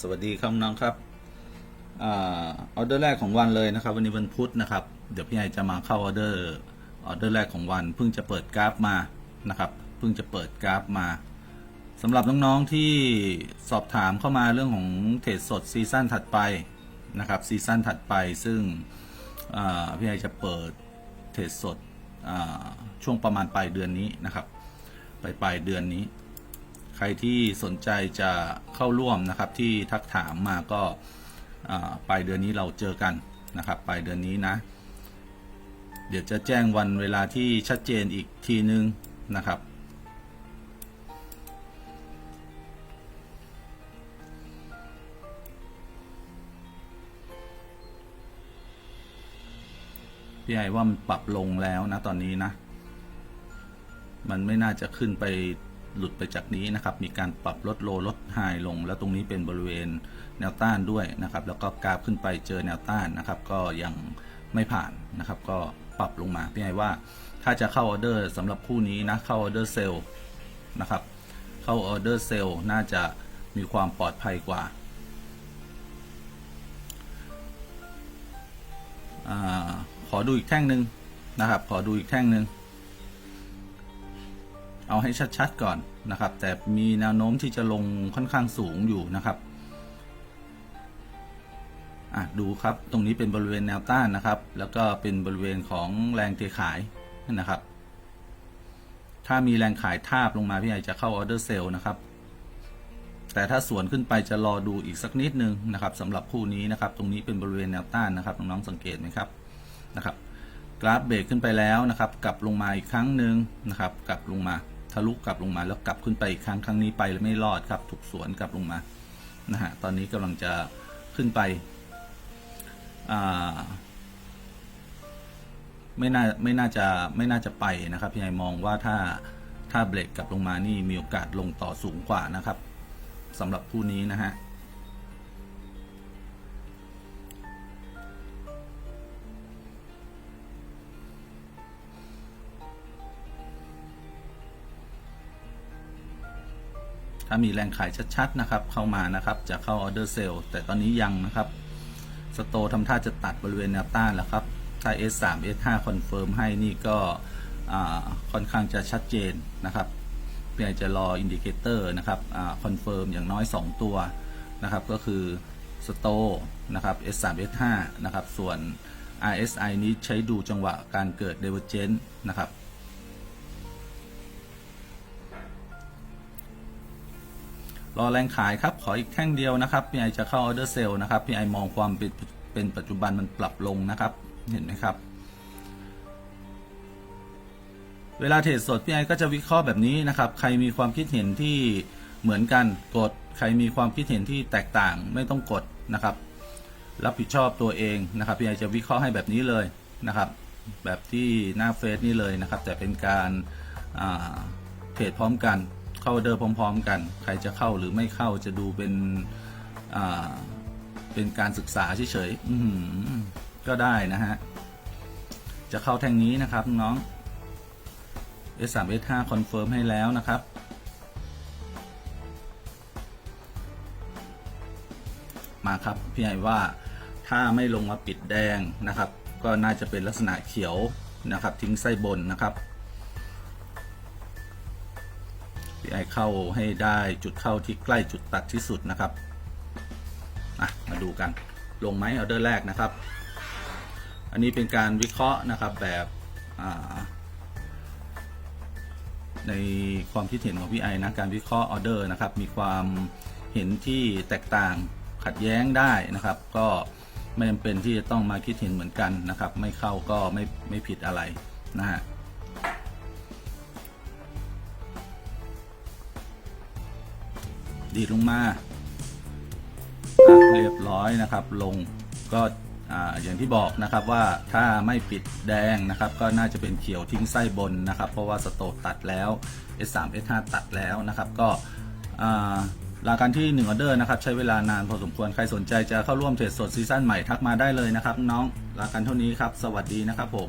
สวัสดีครับน้องครับออเดอร์แรกของวันเลยนะครับ วันนี้วันพุธนะครับ เดี๋ยวพี่ไอจะมาเข้าออเดอร์ออเดอร์แรกของวัน เพิ่งจะเปิดกราฟมานะครับเพิ่งจะเปิดกราฟมาสำหรับน้องๆที่สอบถามเข้ามาเรื่องของเทรดสดซีซั่นถัดไปนะครับซีซั่นถัดไปซึ่งอ่าพี่ไอจะเปิดเทรดสดช่วงประมาณปลายเดือนนี้นะครับปลายปลายเดือนนี้ ครที่สนใจจะเข้าร่วมนะครับที่ทักถามมาก็ปลายเดือนนี้เราเจอกันนะครับปลายเดือนนี้นะ เดี๋ยวจะแจ้งวันเวลาที่ชัดเจนอีกทีนึงนะครับพี่ไอว่ามันปรับลงแล้วนะตอนนี้นะ มันไม่น่าจะขึ้นไป หลุดไปจากนี้นะครับ มีการปรับลดโลลดไฮลง แล้วตรงนี้เป็นบริเวณแนวต้านด้วยนะครับ แล้วก็กราฟขึ้นไปเจอแนวต้านนะครับ ก็ยังไม่ผ่านนะครับ ก็ปรับลงมาพี่ไอว่า ถ้าจะเข้าออเดอร์สำหรับคู่นี้นะ เข้าออเดอร์เซลล์นะครับ เข้าออเดอร์เซลล์น่าจะมีความปลอดภัยกว่าอาขอดูอีกแท่งหนึ่งนะครับ ขอดูอีกแท่งหนึ่ง เอาให้ชัดๆก่อนนะครับ แต่มีแนวโน้มที่จะลงค่อนข้างสูงอยู่นะครับอะดูครับตรงนี้เป็นบริเวณแนวต้านนะครับ แล้วก็เป็นบริเวณของแรงเทขายนะครับ ถ้ามีแรงขายทาบลงมาพี่ใหญ่จะเข้าออเดอร์เซลนะครับ แต่ถ้าสวนขึ้นไปจะรอดูอีกสักนิดนึงนะครับสำหรับคู่นี้นะครับ ตรงนี้เป็นบริเวณแนวต้านนะครับน้องๆสังเกตไหมครับนะครับกราฟเบรกขึ้นไปแล้วนะครับ กลับลงมาอีกครั้งหนึ่งนะครับ กลับลงมา ทะลุกลับลงมาแล้วกลับขึ้นไปอีกครั้งครั้งนี้ไปแล้วไม่รอดครับถูกสวนกลับลงมานะฮะตอนนี้กำลังจะขึ้นไปอ่าไม่น่าไม่น่าจะไม่น่าจะไปนะครับพี่ไอมองว่าถ้าถ้าเบรกกลับลงมานี่มีโอกาสลงต่อสูงกว่านะครับสำหรับคู่นี้นะฮะ ถ้ามีแรงขายชัดๆนะครับ เข้ามานะครับ จะเข้าออเดอร์เซลล์แต่ตอนนี้ยังนะครับ สโตทำท่าจะตัดบริเวณแนวต้านแล้วครับ ถ้า S3 S5 คอนเฟิร์มให้นี่ก็ค่อนข้างจะชัดเจนนะครับเพียงจะรออินดิเคเตอร์นะครับคอนเฟิร์มอย่างน้อย 2 ตัวนะครับ ก็คือสโตนะครับ S3 S5 นะครับ ส่วน RSI นี้ใช้ดูจังหวะการเกิด Divergence นะครับ รอแรงขายครับ ขออีกแท่งเดียวนะครับพี่ไอจะเข้าออเดอร์เซลล์นะครับพี่ไอมองความเป็นเป็นปัจจุบันมันปรับลงนะครับ เห็นไหมครับ เวลาเทรดสดพี่ไอก็จะวิเคราะห์แบบนี้นะครับ ใครมีความคิดเห็นที่เหมือนกันกด ใครมีความคิดเห็นที่แตกต่างไม่ต้องกดนะครับ รับผิดชอบตัวเองนะครับพี่ไอจะวิเคราะห์ให้แบบนี้เลยนะครับ แบบที่หน้าเฟซนี่เลยนะครับ แต่เป็นการาเทรดพร้อมกัน เข้าออเดอร์พร้อม ๆ กัน ใครจะเข้าหรือไม่เข้าจะดูเป็นอ่าเป็นการศึกษาเฉยๆก็ได้นะฮะ จะเข้าแท่งนี้นะครับน้อง S3 S5 คอนเฟิร์มให้แล้วนะครับ มาครับ พี่ใหญ่ว่าถ้าไม่ลงมาปิดแดงนะครับ ก็น่าจะเป็นลักษณะเขียวนะครับ ทิ้งไส้บนนะครับ พี่ไอเข้าให้ได้จุดเข้าที่ใกล้จุดตัดที่สุดนะครับมาดูกันลงไหมออเดอร์แรกนะครับ อันนี้เป็นการวิเคราะห์นะครับแบบในความคิดเห็นของพี่ไอนะการวิเคราะห์ออเดอร์นะครับ มีความเห็นที่แตกต่างขัดแย้งได้นะครับ ก็ไม่จำเป็นที่จะต้องมาคิดเห็นเหมือนกันนะครับ ไม่เข้าก็ไม่ไม่ผิดอะไรนะฮะ ดีดลงมาเรียบร้อยนะครับ ลงก็อ่าอย่างที่บอกนะครับว่าถ้าไม่ปิดแดงนะครับ ก็น่าจะเป็นเขียวทิ้งไส้บนนะครับ เพราะว่าสโตตัดแล้ว S3 S5 ตัดแล้วนะครับ ก็อ่าลาการที่1ออเดอร์นะครับ ใช้เวลานานพอสมควรใครสนใจจะเข้าร่วมเทรดสดซีซั่นใหม่ทักมาได้เลยนะครับ น้องหลาการเท่านี้ครับ สวัสดีนะครับผม